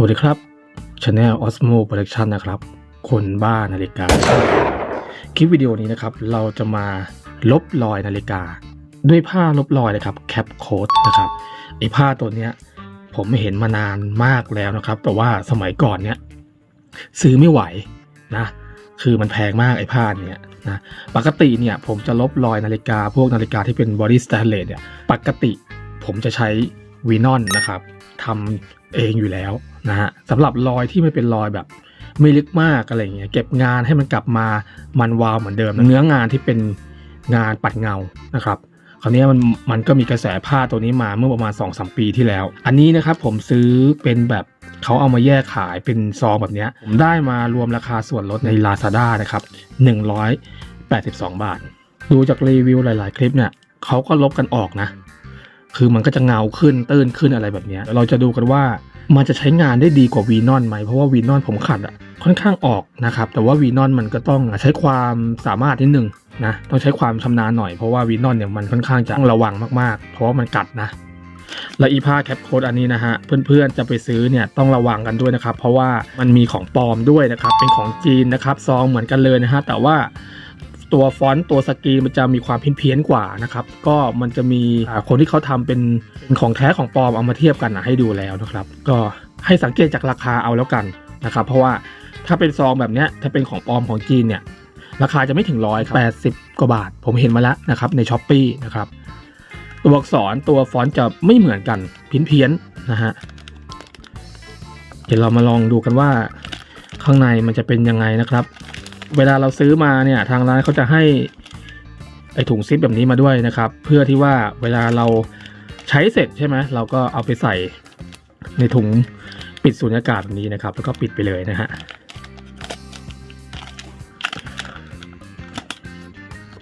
สวัสดีครับ Channel Osmo Production นะครับ คนบ้านาฬิกา คลิปวิดีโอนี้นะครับ เราจะมาลบรอยนาฬิกา ด้วยผ้าลบรอยนะครับแคปโค้ดนะครับไอ้ผ้าตัวเนี้ย ผมไม่เห็นมานานมากแล้วนะครับ แต่ว่าสมัยก่อนเนี้ยซื้อไม่ไหวนะ คือมันแพงมากไอ้ผ้าเนี่ยนะปกติเนี่ยผมจะลบรอยนาฬิกา พวกนาฬิกาที่เป็นบอดี้สแตนเลสเนี่ยปกติผมจะใช้วีนอนนะครับ ทำเองอยู่แล้วนะฮะสำหรับรอยที่ไม่เป็นรอยแบบไม่ลึกมากอะไรเงี้ยเก็บงานให้มันกลับมามันวาวเหมือนเดิมเนื้องานที่เป็นงานปัดเงานะครับคราวนี้มันมันก็มีกระแสผ้าตัวนี้มาเมื่อประมาณ2อสปีที่แล้ว อันนี้นะครับผมซื้อเป็นแบบเขาเอามาแยกขายเป็นซองแบบนี้ผมได้มารวมราคาส่วนลดใน Lazada นะครับ 182 บาท ดูจากรีวิวหลาย ๆ คลิปเนี่ยเขาก็ลบกันออกนะ คือมันก็จะเงาขึ้นตื้นขึ้นอะไรแบบนี้เราจะดูกันว่ามันจะใช้งานได้ดีกว่าวีนอนไหม เพราะว่าวีนอนผมขัดอะค่อนข้างออกนะครับ แต่ว่าวีนอนมันก็ต้องใช้ความสามารถนิดนึงนะต้องใช้ความชำนาญหน่อยเพราะว่าวีนอนเนี่ยมันค่อนข้างจะต้องระวังมากๆ เพราะว่ามันกัดนะและอีผ้าแคปโค้ดอันนี้นะฮะเพื่อนๆจะไปซื้อเนี่ยต้องระวังกันด้วยนะครับ เพราะว่ามันมีของปลอมด้วยนะครับเป็นของจีนนะครับซองเหมือนกันเลยนะฮะแต่ว่า ตัวฟอนต์ตัวสกรีนมันจะมีความเพี้ยนๆกว่านะครับ ก็มันจะมีคนที่เขาทำเป็นเป็นของแท้ของปลอมเอามาเทียบกันนะให้ดูแล้วนะครับ ก็ให้สังเกตจากราคาเอาแล้วกันนะครับ เพราะว่าถ้าเป็นซองแบบนี้ถ้าเป็นของปลอมของจีนเนี่ยราคาจะไม่ถึงร้อยครับแปดสิบกว่าบาท ผมเห็นมาแล้วนะครับในช้อปปีนะครับตัวอักษรตัวฟอนต์จะไม่เหมือนกันเพี้ยนๆนะฮะเดี๋ยวเรามาลองดูกันว่า ข้างในมันจะเป็นยังไงนะครับ เวลาเราซื้อมาเนี่ยทางร้านเขาจะให้ไอถุงซิปแบบนี้มาด้วยนะครับ เพื่อที่ว่าเวลาเราใช้เสร็จใช่ไหมเราก็เอาไปใส่ในถุงปิดสูญญากาศแบบนี้นะครับ แล้วก็ปิดไปเลยนะฮะ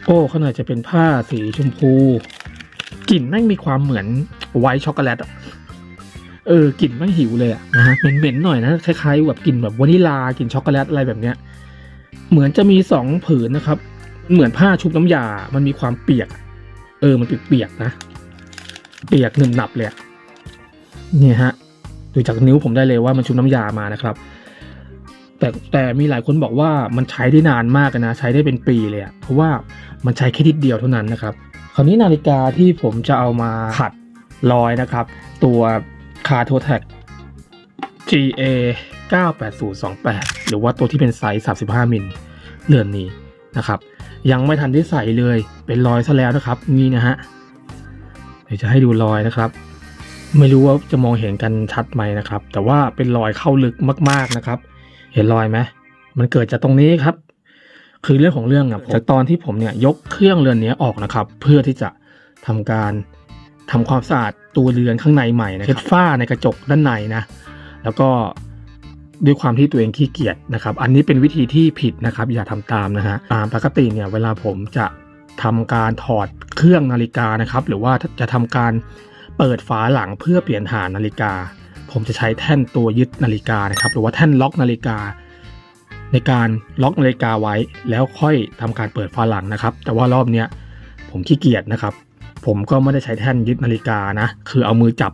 โอ้ข้างในจะเป็นผ้าสีชมพูกลิ่นแม่งมีความเหมือนไวท์ช็อกโกแลตอะเออกลิ่นแม่งหิวเลยอะนะฮะเหม็นๆหน่อยนะคล้ายๆแบบกลิ่นแบบวานิลากลิ่นช็อกโกแลตอะไรแบบเนี้ย เหมือนจะมีสองผืนนะครับ เหมือนผ้าชุบน้ำยา มันมีความเปียก เออ มันเปียกๆนะ เปียกหนึบหนับเลยเนี่ยฮะ ดูจากนิ้วผมได้เลยว่ามันชุบน้ำยามานะครับ แต่แต่มีหลายคนบอกว่ามันใช้ได้นานมากนะ ใช้ได้เป็นปีเลยอะเพราะว่ามันใช้แค่นิดเดียวเท่านั้นนะครับ คราวนี้นาฬิกาที่ผมจะเอามาขัดรอยนะครับ ตัวคาโทแท็ก GA 98028 หรือว่าตัวที่เป็นไซส์ 35 มิลเรือนนี้นะครับ ยังไม่ทันได้ใส่เลยเป็นรอยซะแล้วนะครับ นี่นะฮะเดี๋ยวจะให้ดูรอยนะครับ ไม่รู้ว่าจะมองเห็นกันชัดไหมนะครับ แต่ว่าเป็นรอยเข้าลึกมากๆนะครับ เห็นรอยไหมมันเกิดจากตรงนี้ครับ คือเรื่องของเรื่องอะจากตอนที่ผมเนี่ยยกเครื่องเรือนนี้ออกนะครับ เพื่อที่จะทำการทำความสะอาดตัวเรือนข้างในใหม่นะเช็ดฝ้าในกระจกด้านในนะ แล้วก็ด้วยความที่ตัวเองขี้เกียจนะครับ อันนี้เป็นวิธีที่ผิดนะครับ อย่าทำตามนะฮะตามปกติเนี่ยเวลาผมจะทำการถอดเครื่องนาฬิกานะครับ หรือว่าจะทำการเปิดฝาหลังเพื่อเปลี่ยนฐานนาฬิกา ผมจะใช้แท่นตัวยึดนาฬิกานะครับ หรือว่าแท่นล็อกนาฬิกา ในการล็อกนาฬิกาไว้ แล้วค่อยทำการเปิดฝาหลังนะครับ แต่ว่ารอบเนี้ยผมขี้เกียจนะครับ ผมก็ไม่ได้ใช้แท่นยึดนาฬิกานะ คือเอามือจับ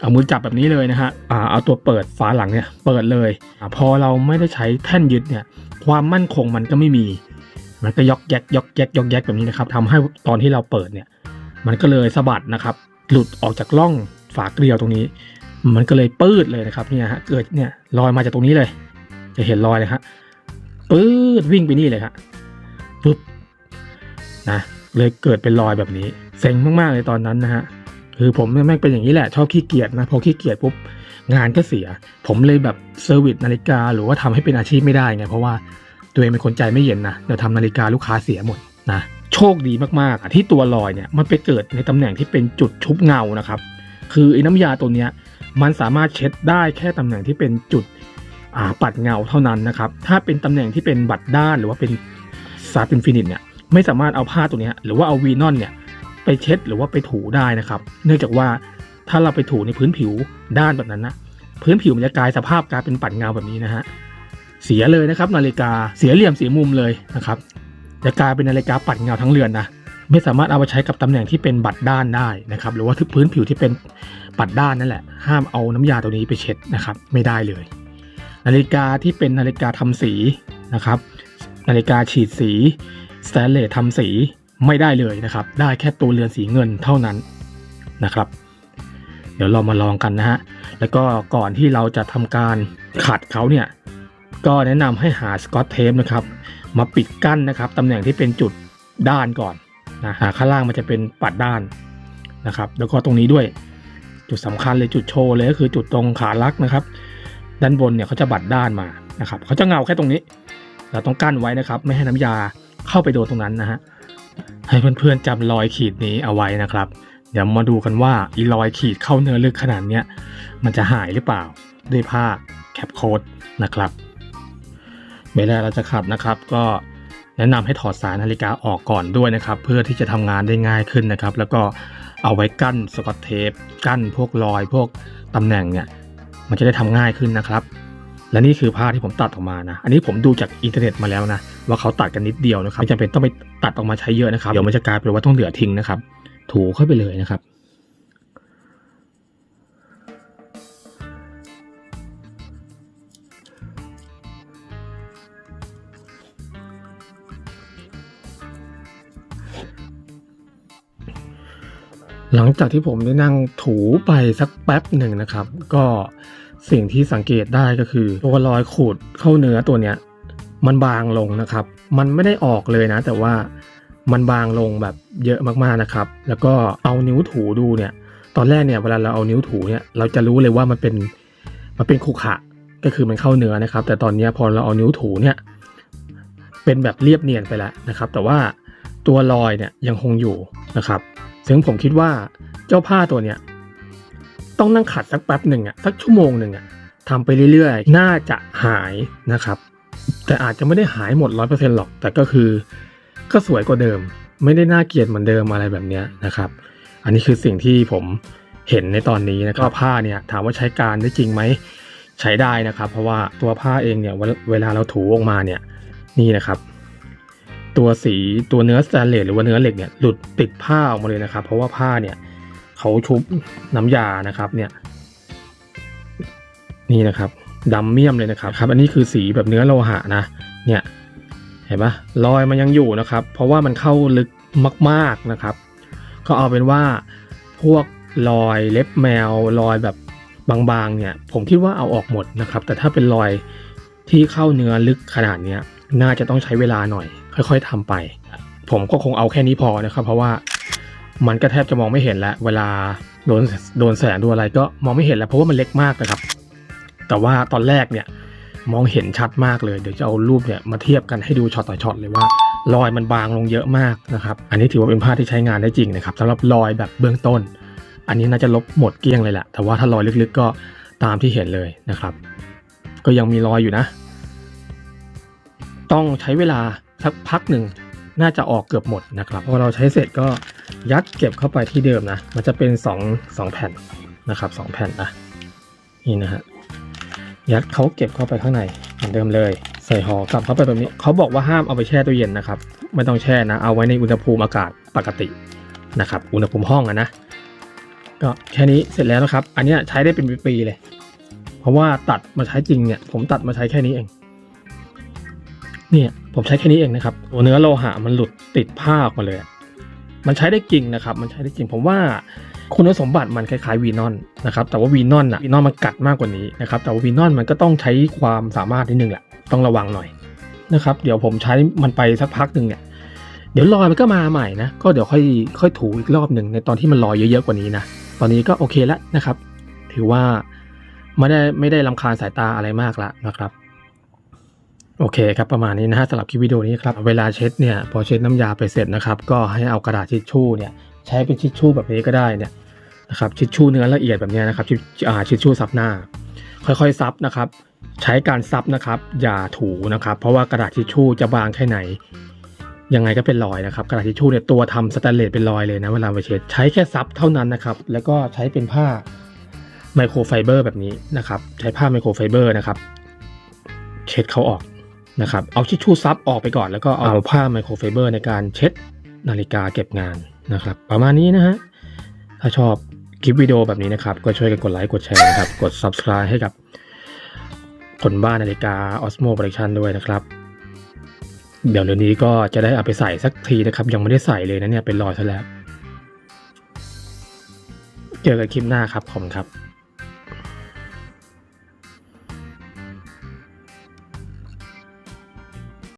เอามือจับแบบนี้เลยนะฮะอ่าเอาตัวเปิดฝาหลังเนี่ยเปิดเลยอพอเราไม่ได้ใช้แท่นยึดเนี่ยความมั่นคงมันก็ไม่มี มันก็ยกแยกยกแยกยกแยกแบบนี้นะครับทำให้ตอนที่เราเปิดเนี่ย มันก็เลยสะบัดนะครับ หลุดออกจากร่องฝาเกลียวตรงนี้ มันก็เลยปืดเลยนะครับเนี่ยฮะเกิดเนี่ยลอยมาจากตรงนี้เลย จะเห็นรอยเลยฮะปื๊ดวิ่งไปนี่เลยครับปุ๊บนะเลยเกิดเป็นรอยแบบนี้เซ็งมากๆเลยตอนนั้นนะฮะ คือผมแม่งเป็นอย่างนี้แหละ ชอบขี้เกียจนะ พอขี้เกียจปุ๊บงานก็เสีย ผมเลยแบบเซอร์วิสนาฬิกา หรือว่าทำให้เป็นอาชีพไม่ได้ไง เพราะว่าตัวเองเป็นคนใจไม่เย็นนะเดี๋ยวทำนาฬิกาลูกค้าเสียหมดนะโชคดีมากๆที่ตัวรอยเนี่ยมันไปเกิดในตำแหน่งที่เป็นจุดชุบเงานะครับ คือไอ้น้ำยาตัวเนี้ยมันสามารถเช็ดได้แค่ตำแหน่งที่เป็นจุดปัดเงาเท่านั้นนะครับ ถ้าเป็นตำแหน่งที่เป็นบัตรด้านหรือว่าเป็นซาตินฟินิตเนี่ยไม่สามารถเอาผ้าตัวเนี้ยหรือว่าเอาวีนอนเนี่ย ไปเช็ดหรือว่าไปถูได้นะครับ เนื่องจากว่าถ้าเราไปถูในพื้นผิวด้านแบบนั้นนะพื้นผิวมันจะกลายสภาพกลายเป็นปัดเงาแบบนี้นะฮะเสียเลยนะครับ นาฬิกาเสียเหลี่ยมเสียมุมเลยนะครับจะกลายเป็นนาฬิกาปัดเงาทั้งเรือนนะไม่สามารถเอาไปใช้กับตำแหน่งที่เป็นบัตรด้านได้นะครับ หรือว่าที่พื้นผิวที่เป็นบัตรด้านนั่นแหละ ห้ามเอาน้ำยาตัวนี้ไปเช็ดนะครับ ไม่ได้เลย นาฬิกาที่เป็นนาฬิกาทำสีนะครับ นาฬิกาฉีดสีสแตนเลสทำสี ไม่ได้เลยนะครับ ได้แค่ตัวเรือนสีเงินเท่านั้นนะครับ เดี๋ยวเรามาลองกันนะฮะ แล้วก็ก่อนที่เราจะทำการขัดเขาเนี่ย ก็แนะนำให้หาสกอตเทปนะครับ มาปิดกั้นนะครับตำแหน่งที่เป็นจุดด้านก่อนนะหาข้างล่างมันจะเป็นปัดด้านนะครับ แล้วก็ตรงนี้ด้วยจุดสำคัญเลยจุดโชว์เลยก็คือจุดตรงขาลักนะครับ ด้านบนเนี่ยเขาจะบัดด้านมานะครับเขาจะเงาแค่ตรงนี้ เราต้องกั้นไว้นะครับ ไม่ให้น้ำยาเข้าไปโดนตรงนั้นนะฮะ ให้เพื่อนๆจำรอยขีดนี้เอาไว้นะครับ เดี๋ยวมาดูกันว่าอีรอยขีดเข้าเนื้อลึกขนาดเนี้ยมันจะหายหรือเปล่าด้วยผ้าแคปโค้ดนะครับเวลาเราจะขัดนะครับ ก็แนะนำให้ถอดสายนาฬิกาออกก่อนด้วยนะครับ เพื่อที่จะทำงานได้ง่ายขึ้นนะครับ แล้วก็เอาไว้กั้นสกอตเทปกั้นพวกรอยพวกตำแหน่งเนี่ยมันจะได้ทำง่ายขึ้นนะครับ และนี่คือผ้าที่ผมตัดออกมานะ อันนี้ผมดูจากอินเทอร์เน็ตมาแล้วนะ ว่าเขาตัดกันนิดเดียวนะครับไม่จำเป็นต้องไปตัดออกมาใช้เยอะนะครับ เดี๋ยวมันจะกลายเป็นว่าต้องเหลือทิ้งนะครับ ถูเข้าไปเลยนะครับ หลังจากที่ผมได้นั่งถูไปสักแป๊บหนึ่งนะครับ ก็สิ่งที่สังเกตได้ก็คือตัวรอยขูดเข้าเนื้อตัวเนี้ยมันบางลงนะครับ มันไม่ได้ออกเลยนะ แต่ว่ามันบางลงแบบเยอะมากๆนะครับ แล้วก็เอานิ้วถูดูเนี่ย ตอนแรกเนี่ยเวลาเราเอานิ้วถูเนี่ยเราจะรู้เลยว่ามันเป็นมันเป็นขุขะก็คือมันเข้าเนื้อนะครับ แต่ตอนนี้พอเราเอานิ้วถูเนี่ย เป็นแบบเรียบเนียนไปแล้วนะครับ แต่ว่าตัวรอยเนี่ยยังคงอยู่นะครับ ซึ่งผมคิดว่าเจ้าผ้าตัวเนี้ยต้องนั่งขัดสักแป๊บหนึ่งอะสักชั่วโมงหนึ่งอะทำไปเรื่อยๆ น่าจะหายนะครับ แต่อาจจะไม่ได้หายหมดร้อยเปอร์เซ็นต์หรอก แต่ก็คือ ก็สวยกว่าเดิม ไม่ได้น่าเกลียดเหมือนเดิมอะไรแบบเนี้ยนะครับ อันนี้คือสิ่งที่ผมเห็นในตอนนี้นะครับผ้าเนี่ยถามว่าใช้การได้จริงไหมใช้ได้นะครับ เพราะว่าตัวผ้าเองเนี่ยเวลาเราถูออกมาเนี่ยนี่นะครับ ตัวสีตัวเนื้อสแตนเลสหรือว่าเนื้อเหล็กเนี่ยหลุดติดผ้าออกมาเลยนะครับ เพราะว่าผ้าเนี่ยเขาชุบน้ำยานะครับเนี่ย นี่นะครับดำเมี่ยมเลยนะครับครับ อันนี้คือสีแบบเนื้อโลหะนะ เนี่ยเห็นปะรอยมันยังอยู่นะครับ เพราะว่ามันเข้าลึกมาก ๆนะครับ ก็เอาเป็นว่าพวกรอยเล็บแมวรอยแบบบางๆเนี่ย ผมคิดว่าเอาออกหมดนะครับ แต่ถ้าเป็นรอยที่เข้าเนื้อลึกขนาดนี้น่าจะต้องใช้เวลาหน่อย ค่อยๆทำไป ผมก็คงเอาแค่นี้พอนะครับ เพราะว่ามันก็แทบจะมองไม่เห็นแล้ว เวลาโดนโดนแสงโดนอะไรก็มองไม่เห็นแล้วเพราะว่ามันเล็กมากนะครับ แต่ว่าตอนแรกเนี่ยมองเห็นชัดมากเลยเดี๋ยวจะเอารูปเนี่ยมาเทียบกันให้ดูช็อตต่อช็อตเลยว่ารอยมันบางลงเยอะมากนะครับ อันนี้ถือว่าเป็นผ้าที่ใช้งานได้จริงนะครับสำหรับรอยแบบเบื้องต้น อันนี้น่าจะลบหมดเกลี้ยงเลยแหละแต่ว่าถ้ารอยลึกๆก็ตามที่เห็นเลยนะครับ ก็ยังมีรอยอยู่นะ ต้องใช้เวลา สักพักหนึ่งน่าจะออกเกือบหมดนะครับพอเราใช้เสร็จก็ยัดเก็บเข้าไปที่เดิมนะ มันจะเป็น 2 2 แผ่นนะครับ2แผ่นนะนี่นะฮะยัดเขาเก็บเข้าไปข้างในเหมือนเดิมเลย ใส่ห่อกลับเข้าไปแบบนี้เขาบอกว่าห้ามเอาไปแช่ตู้เย็นนะครับไม่ต้องแช่นะ เอาไว้ในอุณหภูมิอากาศปกตินะครับ อุณหภูมิห้องอะนะก็แค่นี้เสร็จแล้วนะครับ อันนี้ใช้ได้เป็นปีๆเลย เพราะว่าตัดมาใช้จริงเนี่ย ผมตัดมาใช้แค่นี้เอง เนี่ยผมใช้แค่นี้เองนะครับตัวเนื้อโลหะมันหลุดติดผ้าออกมาเลย มันใช้ได้จริงนะครับ มันใช้ได้จริง ผมว่าคุณสมบัติมันคล้ายๆวีนอนนะครับ แต่ว่าวีนอนอะวีนอนมันกัดมากกว่านี้นะครับ แต่ว่าวีนอนมันก็ต้องใช้ความสามารถนิดนึงแหละ ต้องระวังหน่อยนะครับ เดี๋ยวผมใช้มันไปสักพักหนึ่งเนี่ย เดี๋ยวรอยมันก็มาใหม่นะ ก็เดี๋ยวค่อยค่อยถูอีกรอบหนึ่งในตอนที่มันรอยเยอะๆกว่านี้นะ ตอนนี้ก็โอเคแล้วนะครับ ถือว่าไม่ได้ไม่ได้ลำคาญสายตาอะไรมากละนะครับ โอเคครับประมาณนี้นะฮะสำหรับคลิปวิดีโอนี้ครับเวลาเช็ดเนี่ยพอเช็ดน้ำยาไปเสร็จนะครับก็ให้เอากระดาษทิชชู่เนี่ยใช้เป็นทิชชู่แบบนี้ก็ได้เนี่ยนะครับทิชชู่เนื้อละเอียดแบบนี้นะครับทิชอ่าทิชชู่ซับหน้า ค่อยๆซับนะครับใช้การซับนะครับอย่าถูนะครับ เพราะว่ากระดาษทิชชู่จะบางแค่ไหน ยังไงก็เป็นรอยนะครับ กระดาษทิชชู่เนี่ยตัวทำสแตนเลสเป็นรอยเลยนะเวลาไปเช็ดใช้แค่ซับเท่านั้นนะครับ แล้วก็ใช้เป็นผ้าไมโครไฟเบอร์แบบนี้นะครับ ใช้ผ้าไมโครไฟเบอร์นะครับ เช็ดเขาออก นะครับเอาทิชชู่ซับออกไปก่อนแล้วก็เอาผ้าไมโครไฟเบอร์ในการเช็ดนาฬิกาเก็บงานนะครับ ประมาณนี้นะฮะถ้าชอบคลิปวิดีโอแบบนี้นะครับ ก็ช่วยกันกดไลค์กดแชร์นะครับ กด subscribe ให้กับคนบ้านนาฬิกา Osmo Production ด้วยนะครับ เดี๋ยวเร็วนี้ก็จะได้เอาไปใส่สักทีนะครับ ยังไม่ได้ใส่เลยนะเนี่ยเป็นรอยซะแล้ว เจอกันคลิปหน้าครับ ขอบคุณครับ